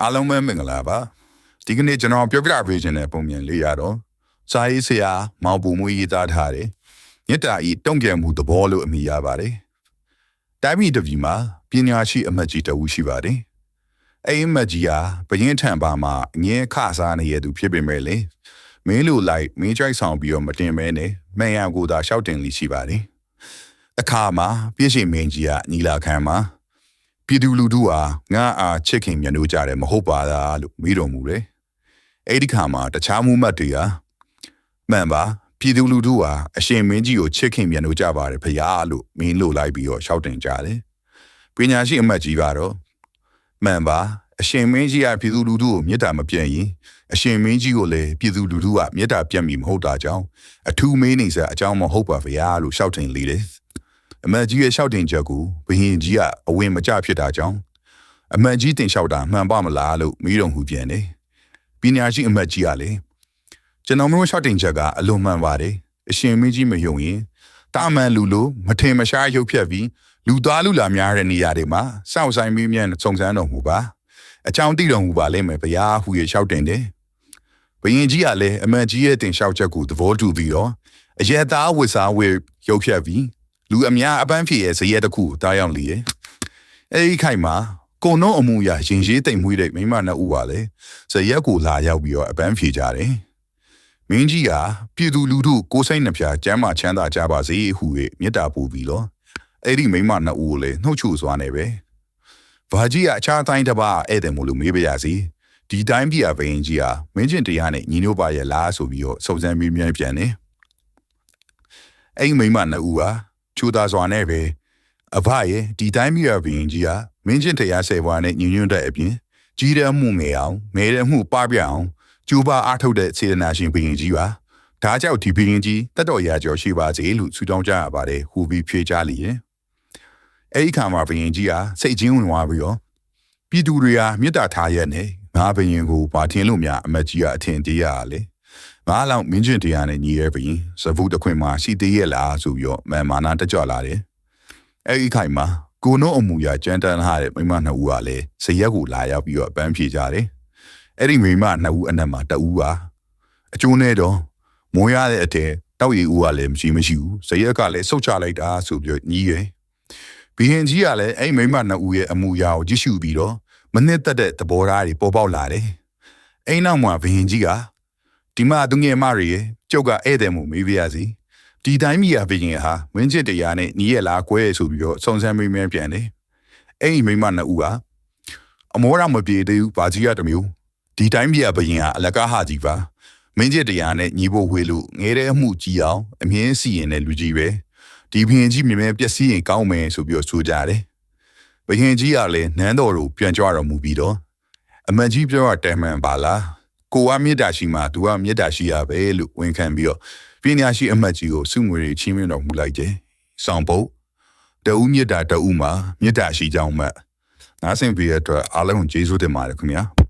အားလုံးပဲမင်္ဂလာပါဒီကနေ့ကျွန်တော်ပြောပြပေးခြင်းတဲ့ပုံမြင်လေးရတော့စာရေးဆရာမောင်ပူမွေးရေးသားထားတယ်မြစ်တာဤတုံ့ပြန်မှုသဘောလို့အမည်ရပါတယ်တိုင်းပြည်တစ်ပြည်မှာပညာရှိအမတ်ကြီးတဦးရှိပါတယ်အဲ့ဒီအမတ်ကြီးဟာဘရင်ထံပါမှာအငင်းခစားနေရသူဖြစ်ပေမဲ့လေမင်းလိုလိုက်မင်းကြိုက်ဆောင်ပြီးတော့မတင်မဲနဲ့မှန်ရကိုသာရှောက်တင်လိရှိပါတယ်အခါမှာပြည့်ရှိမင်းကြီးကညီလာခံမှာ ပြည်သူလူထုဟာငါအားချစ်ခင်မြတ်လို့ကြတယ်မဟုတ်ပါလားလို့မေးတော်မူတယ်။အဲ့ဒီခါမှာတခြားမှုမှတ်တွေဟာမှန်ပါပြည်သူလူထုဟာအရှင်မင်းကြီးကိုချစ်ခင်မြတ်လို့ကြပါတယ်ဖရားလို့မင်းလို့လိုက်ပြီးတော့ရှောက်တင်ကြတယ်။ပညာရှိအမတ်ကြီးကတော့မှန်ပါအရှင်မင်းကြီးကပြည်သူလူထုကိုမေတ္တာမပြတ်ရင်အရှင်မင်းကြီးကိုလည်းပြည်သူလူထုကမေတ္တာပြတ်မိမဟုတ်တာကြောင့်အထူးမင်းနေစရာအကြောင်းမဟုတ်ပါဖရားလို့ရှောက်တင်လေတယ်။ အမတ်ကြီးရဲ့ရှောက်တင်ချက်ကိုဘရင်ကြီးကအဝင်မကျဖြစ်တာကြောင့်အမတ်ကြီးတင်လျှောက်တာမှန်ပါမလားလို့မေးတော်မူပြန်တယ်။ပညာရှိအမတ်ကြီးကလည်းကျွန်တော်မျိုးရှောက်တင်ချက်ကအလွန်မှန်ပါတယ်။အရှင်မင်းကြီးမယုံရင်တာမန်လူလိုမထင်မရှားရုပ်ဖြတ်ပြီးလူသားလူလာများတဲ့နေရာတွေမှာစောင့်ဆိုင်ပြီးမြန်စုံစမ်းတော်မူပါ။အကြောင်းသိတော်မူပါလိမ့်မယ်ဗျာဟူရရှောက်တင်တယ်။ဘရင်ကြီးကလည်းအမတ်ကြီးရဲ့တင်လျှောက်ချက်ကိုသဘောတူပြီးတော့အရက်သားဝစ်စားဝေရုပ်ဖြတ်ပြီး လူအများအပန်းဖြေရဲ့ဇရက်တစ်ခုကိုတားရောက်လေရဲ့အဲဒီခိုင်မှာကုံနှုံးအမှုရရင်ရေးတိမ်မွေးတဲ့မိန်းမနှစ်ဦးပါလေဇရက်ကိုလာရောက်ပြီးတော့အပန်းဖြေကြတယ်မင်းကြီးကပြည်သူလူထုကိုယ်စိတ်နှပြကျမ်းမာချမ်းသာကြပါစေဟု၍မေတ္တာပို့ပြီးတော့အဲ့ဒီမိန်းမနှစ်ဦးကိုလည်းနှုတ်ချိုစွာနေပဲဘာကြီးကအခြားတိုင်းတစ်ပါးဧည့်သည်မို့လို့မေးပါရစီဒီတိုင်းပြည်အဘရင်ကြီးဟာမင်းကျင်တရားနဲ့ညီညွတ်ပါရဲ့လားဆိုပြီးတော့စုံစမ်းမေးမြန်းပြန်တယ်အဲ့ဒီမိန်းမနှစ်ဦးဟာ ချူသားစွာနဲ့ပဲအဖရဲ့ဒီတိုင်းမြရဘရင်ကြီးဟာမင်းချင်းတရားဆယ်ဘွားနဲ့ညီညွတ်တဲ့အပြင်ကြီးတဲ့မှုငယ်အောင်မဲတဲ့မှုပပြအောင်ကျူပါအားထုတ်တဲ့စေတနာရှင်ဘရင်ကြီးပါဒါကြောင့်ဒီဘရင်ကြီးတတ်တော်ရာကျော်ရှိပါစေလို့ဆုတောင်းကြရပါတယ်ဟူပြီးဖြေကြလိရဲ့အဲ့ဒီခါမှာဘရင်ကြီးဟာစိတ်ချင်းဝင်သွားပြီးတော့ပြည်သူတွေဟာမေတ္တာထားရက်နဲ့ငါဘရင်ကိုဘာထင်လို့များအမတ်ကြီးကအထင်သေးရလေ ငါလောက်မင်းချင်းတရားနဲ့ညီရဲပြီးစဗုတခွင်မှာရှိသေးရဲ့လားဆိုပြီးတော့မာနာတက်ကြွလာတယ်။အဲဒီခိုင်မှာကိုနို့အမူအရာကြမ်းတမ်းထားတဲ့မိမနှစ်ဦးကလည်းဇရက်ကိုလာရောက်ပြီးတော့ပန်းဖြေကြတယ်။အဲ့ဒီမိမနှစ်ဦးအနက်မှာတဦးပါအကျိုးနဲ့တော့မိုးရတဲ့အတဲတောက်ရီဦးကလည်းမရှိမရှိဘူး။ဇရက်ကလည်းဆုတ်ချလိုက်တာဆိုပြီးတော့ညီးရဲ့။ဘီဟင်ကြီးကလည်းအဲ့မိမနှစ်ဦးရဲ့အမူအရာကိုကြည့်ရှုပြီးတော့မနစ်သက်တဲ့သဘောထားတွေပေါ်ပေါက်လာတယ်။အဲ့နောက်မှာဘီဟင်ကြီးက ဒီမှာသူငယ်မတွေရဲ့ကျုပ်ကဧည့်သည်မှုမေးပြရစီဒီတိုင်းမီယာဘရင်ဟာဝင်းချစ်တရားနဲ့ညီရလားကွဲဆိုပြီးတော့စုံစမ်းမေးမြန်းပြန်တယ်အဲ့ဒီမိမနှစ်ဦးကအမောရမပြေသေးဘူးဗာကြီးရတစ်မျိုးဒီတိုင်းမီယာဘရင်ဟာအလကားဟာကြီးပါမင်းချစ်တရားနဲ့ညီဖို့ဝေးလို့ငဲတဲ့အမှုကြီးအောင်အမြင်စီရင်တဲ့လူကြီးပဲဒီဘရင်ကြီးမြင်မဲ့ပျက်စီးရင်ကောင်းမယ်ဆိုပြီးတော့ဆိုကြတယ်ဘရင်ကြီးကလည်းနန်းတော်ကိုပြန်ကြွတော်မူပြီးတော့အမန်ကြီးပြောတာတဲမှန်ပါလား ကိုကမေတ္တာရှိမှသူကမေတ္တာရှိရပဲလို့ဝန်ခံပြီးတော့ပညာရှိအမတ်ကြီးကိုစုငွေတွေချင်းမြင့်တော်မူလိုက်တယ်။ဆောင်ပုတ်တဦးမေတ္တာတဦးမှာမေတ္တာရှိကြောင်းမှတ်နားဆင်ပြီးရတဲ့အတွက်အားလုံးကျေးဇူးတင်ပါတယ်ခင်ဗျာ။